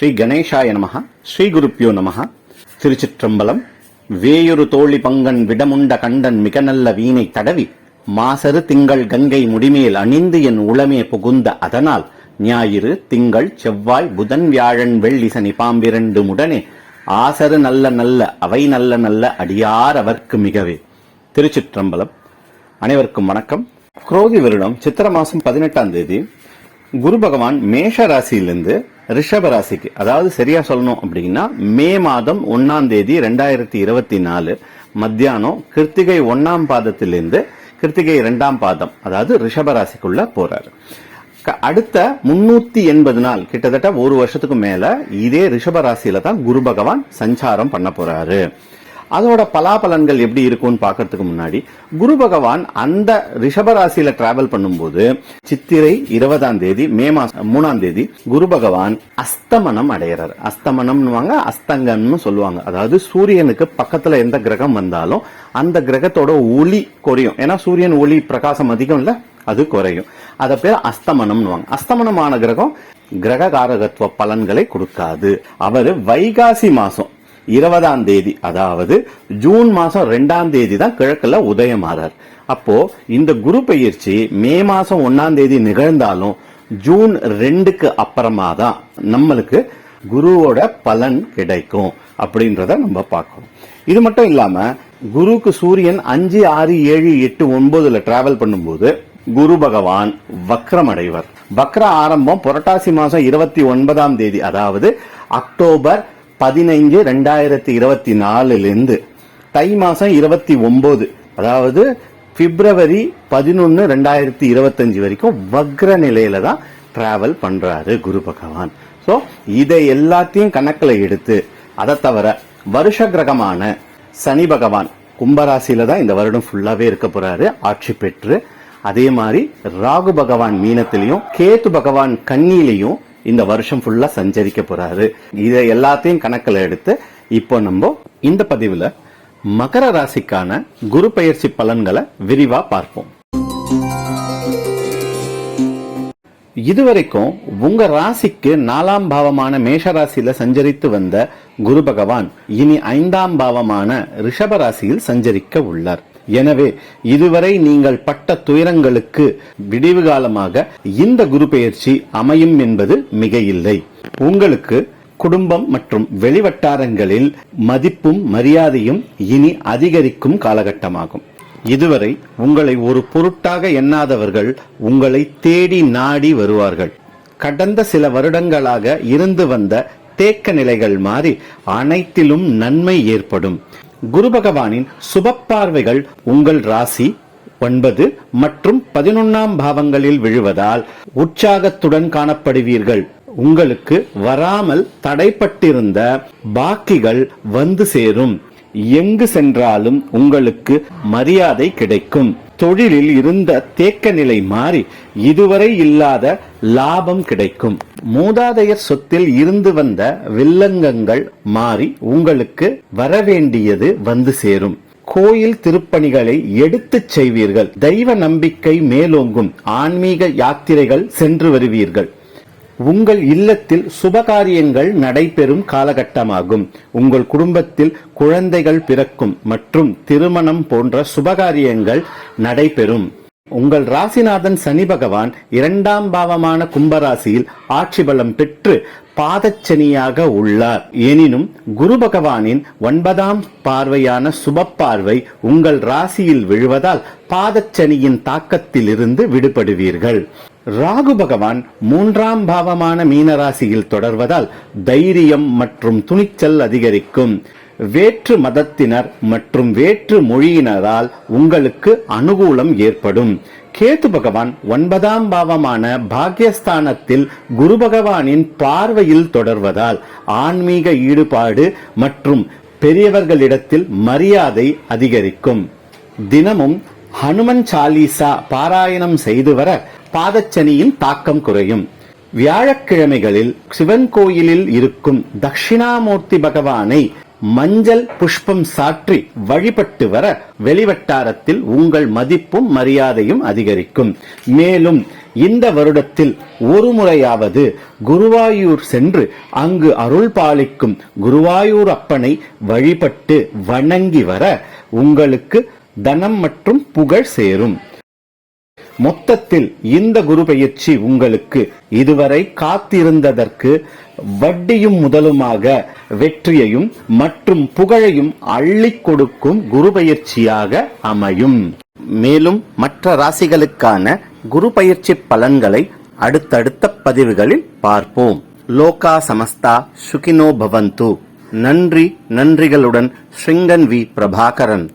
ஸ்ரீ கணேசாய நமக ஸ்ரீ குருப்பியோ நமக திருச்சிற்றம்பலம் வேயொரு தோழி பங்கன் விடமுண்ட கண்டன் மிக நல்ல வீணை தடவி மாசரு திங்கள் கங்கை முடிமேல் அணிந்து என் உளமே புகுந்த அதனால் ஞாயிறு திங்கள் செவ்வாய் புதன் வியாழன் வெள்ளி சனி பாம்பிரண்டு முடனே ஆசரு நல்ல நல்ல அவை நல்ல நல்ல அடியார் அவர்க்கு மிகவே. திருச்சிற்றம்பலம். அனைவருக்கும் வணக்கம். குரோதி வருடம் சித்திர மாசம் பதினெட்டாம் தேதி குரு பகவான் மேஷ ராசியிலிருந்து ரிஷபராசிக்கு அதாவது சரியா சொல்லணும் அப்படின்னா மே மாதம் ஒன்னாம் தேதி ரெண்டாயிரத்தி இருபத்தி நாலு மத்தியானம் கிருத்திகை ஒன்னாம் பாதத்திலிருந்து கிருத்திகை இரண்டாம் பாதம் அதாவது ரிஷபராசிக்குள்ள போறாரு. க- அடுத்த முன்னூத்தி எண்பது நாள் கிட்டத்தட்ட ஒரு வருஷத்துக்கு மேல இதே ரிஷபராசியில தான் குரு பகவான் சஞ்சாரம் பண்ண போறாரு. அதோட பலாபலன்கள் எப்படி இருக்கும்னு பார்க்கறதுக்கு முன்னாடி குரு பகவான் அந்த ரிஷபராசியில டிராவல் பண்ணும்போது சித்திரை இருபதாம் தேதி மே மாசம் மூணாம் தேதி குரு பகவான் அஸ்தமனம் அடையிறார். அஸ்தமனம்னுவாங்க அஸ்தங்கம்னு சொல்லுவாங்க. அதாவது சூரியனுக்கு பக்கத்துல எந்த கிரகம் வந்தாலும் அந்த கிரகத்தோட ஒளி குறையும். ஏன்னா சூரியன் ஒளி பிரகாசம் அதிகம் இல்ல அது குறையும். அத பேர் அஸ்தமனம்னுவாங்க. அஸ்தமனமான கிரகம் கிரக காரகத்துவ பலன்களை கொடுக்காது. அவர் வைகாசி மாசம் இருபதாம் தேதி அதாவது ஜூன் மாதம் ரெண்டாம் தேதி தான் கிழக்கில் உதயமாறார் அப்போ இந்த குரு பயிற்சி மே மாதம் ஒன்னாம் தேதி நிகழ்ந்தாலும் ஜூன் ரெண்டுக்கு அப்புறமா தான் நம்மளுக்கு குருவோட பலன் கிடைக்கும் அப்படின்றத நம்ம பார்க்கணும். இது மட்டும் இல்லாம குருவுக்கு சூரியன் அஞ்சு ஆறு ஏழு எட்டு ஒன்பதுல டிராவல் பண்ணும்போது குரு பகவான் வக்ரமடைவர். வக்ர ஆரம்பம் புரட்டாசி மாசம் இருபத்தி ஒன்பதாம் தேதி அதாவது அக்டோபர் பதினைஞ்சு ரெண்டாயிரத்தி இருபத்தி நாலுலேருந்து தை மாதம் இருபத்தி ஒம்பது அதாவது பிப்ரவரி பதினொன்று ரெண்டாயிரத்தி இருபத்தஞ்சு வரைக்கும் வக்ர நிலையில தான் டிராவல் பண்ணுறாரு குரு பகவான். ஸோ இதை எல்லாத்தையும் கணக்கில் எடுத்து அதை தவிர வருஷ கிரகமான சனி பகவான் கும்பராசியில தான் இந்த வருடம் ஃபுல்லாகவே இருக்க போறாரு ஆட்சி பெற்று. அதே மாதிரி ராகு பகவான் மீனத்திலையும் கேத்து பகவான் கன்னியிலையும் இந்த வருஷம் ஃபுல்லா சஞ்சரிக்க போறாரு. இதை எல்லாத்தையும் கணக்குல எடுத்து இப்போ நம்ம இந்த பதிவுல மகர ராசிக்கான குரு பயிற்சி பலன்களை விரிவா பார்ப்போம். இதுவரைக்கும் உங்க ராசிக்கு நாலாம் பாவமான மேஷ ராசியில சஞ்சரித்து வந்த குரு பகவான் இனி ஐந்தாம் பாவமான ரிஷப ராசியில் சஞ்சரிக்க உள்ளார். எனவே இதுவரை நீங்கள் பட்ட துயரங்களுக்கு விடிவு காலமாக இந்த குரு பெயர்ச்சி அமையும் என்பது மிக இல்லை உங்களுக்கு குடும்பம் மற்றும் வெளிவட்டாரங்களில் மதிப்பும் மரியாதையும் இனி அதிகரிக்கும் காலகட்டமாகும். இதுவரை உங்களை ஒரு பொருட்டாக எண்ணாதவர்கள் உங்களை தேடி நாடி வருவார்கள். கடந்த சில வருடங்களாக இருந்து வந்த தேக்க நிலைகள் மாறி அனைத்திலும் நன்மை ஏற்படும். குரு பகவானின் சுப பார்வைகள் உங்கள் ராசி ஒன்பது மற்றும் பதினொன்னாம் பாவங்களில் விழுவதால் உற்சாகத்துடன் காணப்படுவீர்கள். உங்களுக்கு வராமல் தடைப்பட்டிருந்த பாக்கிகள் வந்து சேரும். எங்கு சென்றாலும் உங்களுக்கு மரியாதை கிடைக்கும். தொழிலில் இருந்த தேக்க நிலை மாறி இதுவரை இல்லாத லாபம் கிடைக்கும். மூதாதையர் சொத்தில் இருந்து வந்த வில்லங்கங்கள் மாறி உங்களுக்கு வரவேண்டியது வந்து சேரும். கோயில் திருப்பணிகளை எடுத்துச் செய்வீர்கள். தெய்வ நம்பிக்கை மேலோங்கும். ஆன்மீக யாத்திரைகள் சென்று வருவீர்கள். உங்கள் இல்லத்தில் சுபகாரியங்கள் நடைபெறும் காலகட்டமாகும். உங்கள் குடும்பத்தில் குழந்தைகள் பிறக்கும் மற்றும் திருமணம் போன்ற சுபகாரியங்கள் நடைபெறும். உங்கள் ராசிநாதன் சனி பகவான் இரண்டாம் பாவமான கும்பராசியில் ஆட்சி பலம் பெற்று பாதச்சனியாக உள்ளார். எனினும் குரு பகவானின் ஒன்பதாம் பார்வையான சுப பார்வை உங்கள் ராசியில் விழுவதால் பாதச்சனியின் தாக்கத்திலிருந்து விடுபடுவீர்கள். ராகு பகவான் மூன்றாம் பாவமான மீனராசியில் தொடர்வதால் தைரியம் மற்றும் துணிச்சல் அதிகரிக்கும். வேற்று மதத்தினர் மற்றும் வேற்று மொழியினரால் உங்களுக்கு அனுகூலம் ஏற்படும். கேத்து பகவான் ஒன்பதாம் பாவமான பாக்யஸ்தானத்தில் குரு பகவானின் பார்வையில் தொடர்வதால் ஆன்மீக ஈடுபாடு மற்றும் பெரியவர்களிடத்தில் மரியாதை அதிகரிக்கும். தினமும் ஹனுமன் சாலீசா பாராயணம் செய்து வர பாதச்சனியின் தாக்கம் குறையும். வியாழக்கிழமைகளில் சிவன் கோயிலில் இருக்கும் தட்சிணாமூர்த்தி பகவானை மஞ்சள் புஷ்பம் சாற்றி வழிபட்டு வர வெளிவட்டாரத்தில் உங்கள் மதிப்பும் மரியாதையும் அதிகரிக்கும். மேலும் இந்த வருடத்தில் ஒரு முறையாவது குருவாயூர் சென்று அங்கு அருள் பாலிக்கும் குருவாயூர் அப்பனை வழிபட்டு வணங்கி வர உங்களுக்கு தனம் மற்றும் புகழ் சேரும். மொத்தத்தில் இந்த குரு பெயர்ச்சி உங்களுக்கு இதுவரை காத்திருந்ததற்கு வட்டியும் முதலுமாக வெற்றியையும் மற்றும் புகழையும் அள்ளி கொடுக்கும் குரு பயிற்சியாக அமையும். மேலும் மற்ற ராசிகளுக்கான குரு பயிற்சி பலன்களை அடுத்தடுத்த பதிவுகளில் பார்ப்போம். லோகா சமஸ்தா சுகினோ பவந்து. நன்றி நன்றிகளுடன் ஸ்ரிங்கன் வி பிரபாகரன்.